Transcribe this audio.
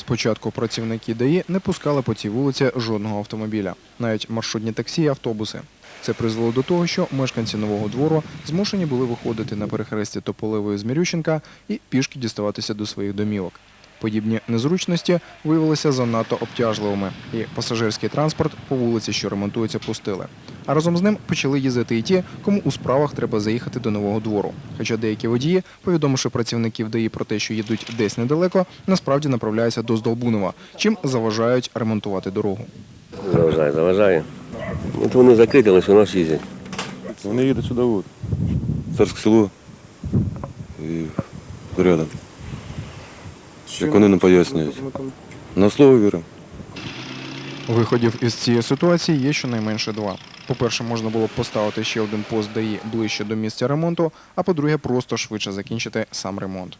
Спочатку працівники ДАІ не пускали по цій вулиці жодного автомобіля, навіть маршрутні таксі і автобуси. Це призвело до того, що мешканці нового двору змушені були виходити на перехресті Тополевої з Мірющенка і пішки діставатися до своїх домівок. Подібні незручності виявилися занадто обтяжливими, і пасажирський транспорт по вулиці, що ремонтується, пустили. А разом з ним почали їздити і ті, кому у справах треба заїхати до нового двору. Хоча деякі водії, повідомивши працівників ДАІ про те, що їдуть десь недалеко, насправді направляються до Здолбунова, чим заважають ремонтувати дорогу. Заважає, заважає. От вони закриті, але все одно їздять. Вони їдуть сюди, от. Царське село і рядом. Як вони не пояснюють. На слово віримо. Виходів із цієї ситуації є щонайменше два. По-перше, можна було б поставити ще один пост ДАІ ближче до місця ремонту, а по-друге, просто швидше закінчити сам ремонт.